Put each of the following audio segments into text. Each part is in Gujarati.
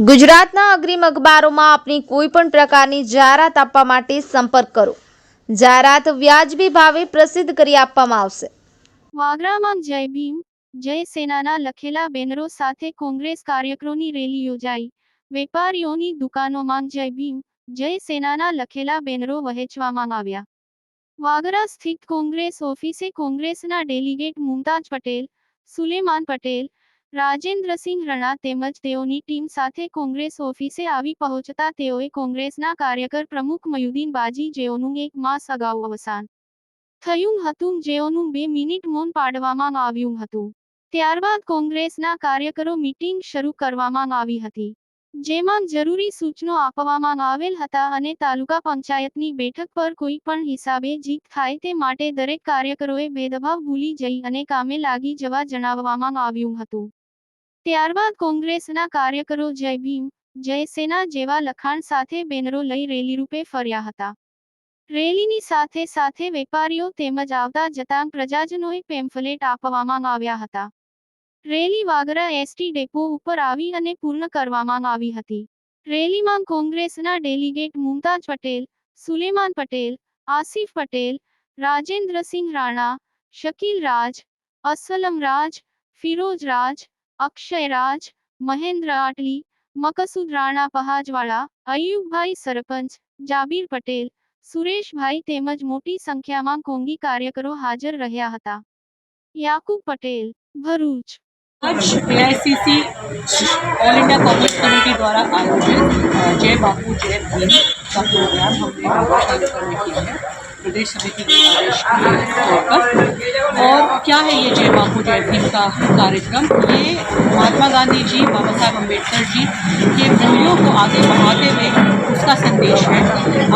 ગુજરાતના અગ્રીમ અખબારોમાં આપની કોઈ પણ પ્રકારની જાહેરાત આપવા માટે સંપર્ક કરો. જાહેરાત વ્યાજબી ભાવે પ્રસિદ્ધ કરી આપવામાં આવશે. વાગરામાં જય ભીમ, જય સેનાના લખેલા બેનરો સાથે કોંગ્રેસ કાર્યકરોની રેલી યોજાઈ. વેપારીઓની દુકાનોમાં જય ભીમ, જય સેનાના લખેલા બેનરો વહેંચવામાં આવ્યા. વાગરા સ્થિત કોંગ્રેસ ઓફિસે કોંગ્રેસના ડેલિગેટ મુમતાજ પટેલ, સુલેમાન પટેલ રાજેન્દ્રસિંહ રણા તેમજ તેઓની ટીમ સાથે કોંગ્રેસ ઓફિસે આવી પહોંચતા તેઓએ કોંગ્રેસના કાર્યકર પ્રમુખ મયુદ્દીન બાજી જેઓનું એક માસ અગાઉ અવસાન થયું હતું, જેઓનું બે મિનિટ મૌન પાડવામાં આવ્યું હતું. ત્યારબાદ કોંગ્રેસના કાર્યકરો મીટિંગ શરૂ કરવામાં આવી હતી. જેમાં જરૂરી સૂચનો આપવામાં આવેલ હતા અને તાલુકા પંચાયતની બેઠક પર કોઈ પણ હિસાબે જીત થાય તે માટે દરેક કાર્યકરોએ ભેદભાવ ભૂલી જઈ અને કામે લાગી જવા જણાવવામાં આવ્યું હતું. ત્યારબાદ કોંગ્રેસના કાર્યકરો જય ભીમ, જય સેના જેવા લખાણ સાથે બેનરો લઈ રેલી રૂપે ફર્યા હતા. રેલીની સાથે સાથે વેપારીઓ તેમજ આવતા જતા પ્રજાજનોએ પેમ્ફલેટ આપવામાં આવ્યા હતા. રેલી વાગરા એસટી ડેપો ઉપર આવી અને પૂર્ણ કરવામાં આવી હતી. રેલીમાં કોંગ્રેસના ડેલિગેટ મુમતાજ પટેલ, સુલેમાન પટેલ, આસિફ પટેલ, રાજેન્દ્રસિંહ રાણા, શકીલ રાજ, અસલમ રાજ, ફિરોજ રાજ, અક્ષય રાજ, મહેન્દ્ર આટલી, મકસુદ રાણા પહાજવાળા, અયુબભાઈ સરપંચ, જાબીર પટેલ, સુરેશભાઈ તેમજ મોટી સંખ્યામાં કોંગી કાર્યકરો હાજર રહ્યા હતા. યાકુબ પટેલ, ભરૂચ. आज AICC all India Congress committee द्वारा आयोजित जय बापू, जय भीम का प्रोग्राम हमने शामिल की है प्रदेश समिति के आदेश के तौर पर। और क्या है ये जय बापू, जय भीम का कार्यक्रम? ये महात्मा गांधी जी, बाबा साहब अंबेडकर जी के मूल्यों को आगे बढ़ाते हुए उसका संदेश है।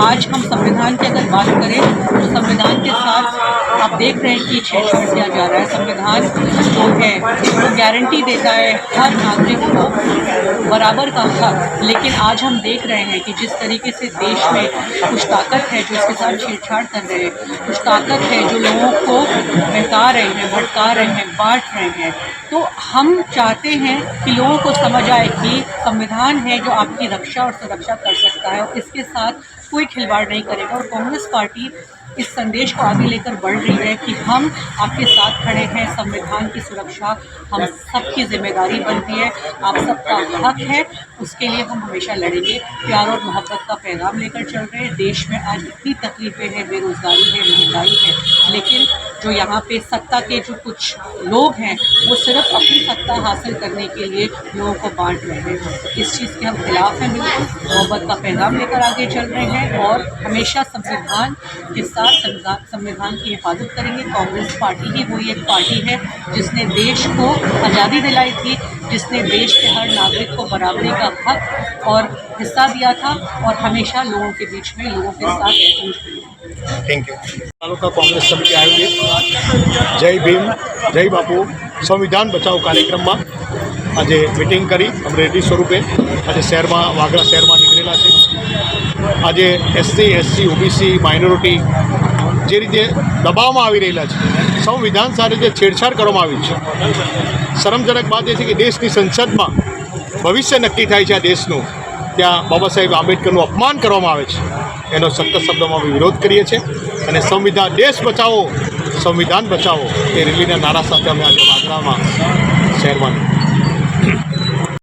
आज हम संविधान की अगर बात करें तो संविधान के साथ आप देख रहे हैं कि छेड़छाड़ किया जा रहा है। संविधान जो है, वो गारंटी देता है हर नागरिक को बराबर का हक। लेकिन आज हम देख रहे हैं कि जिस तरीके से देश में कुछ ताकत है जो इसके साथ छेड़छाड़ कर रहे हैं, कुछ ताकत है जो लोगों को बहका रहे हैं भटका रहे हैं, बांट रहे हैं। तो हम चाहते हैं कि लोगों को समझ आए कि संविधान है जो आपकी रक्षा और सुरक्षा कर सकता है और इसके साथ कोई खिलवाड़ नहीं करेगा और कांग्रेस पार्टी इस संदेश को आगे लेकर बढ़ रही है कि हम आपके साथ खड़े हैं, संविधान की सुरक्षा हम सबकी ज़िम्मेदारी बनती है, आप सबका हक है, उसके लिए हम हमेशा लड़ेंगे। प्यार और मोहब्बत का पैगाम लेकर चल रहे हैं। देश में आज इतनी तकलीफें हैं, बेरोजगारी है, महँगाई है, लेकिन जो यहाँ पे सत्ता के जो कुछ लोग हैं, वो सिर्फ़ अपनी सत्ता हासिल करने के लिए लोगों को बांट रहे हैं। इस चीज़ के हम खिलाफ हैं बिल्कुल। मोहब्बत का पैगाम लेकर आगे चल रहे हैं और हमेशा संविधान के साथ संविधान की हिफाजत करेंगे। कांग्रेस पार्टी ही वही एक पार्टी है जिसने देश को आज़ादी दिलाई थी, जिसने देश के हर नागरिक को बराबरी का हक और हिस्सा दिया था और हमेशा लोगों के बीच में लोगों के साथ થેન્ક યુ તાલુકા કોંગ્રેસ સમિતિ આયોજિત. જય ભીમ જય બાપુ. સંવિધાન બચાવ કાર્યક્રમમાં આજે મિટિંગ કરી રેલી સ્વરૂપે. આજે શહેરમાં વાગરા શહેરમાં નીકળેલા છે. આજે એસસી એસસી ઓબીસી માઇનોરિટી જે રીતે દબાવવામાં આવી રહેલા છે સંવિધાન સાથે જે છેડછાડ કરવામાં આવી છે શરમજનક વાત એ છે કે દેશની સંસદમાં ભવિષ્ય નક્કી થાય છે આ દેશનું. ત્યાં બાબા સાહેબ આંબેડકરનું અપમાન કરવામાં આવે છે. એનો સખત શબ્દોમાં અમે વિરોધ કરીએ છીએ અને સંવિધાન, દેશ બચાવો, સંવિધાન બચાવો એ રેલીના નારા સાથે અમે આજે વાગરામાં શહેરમાં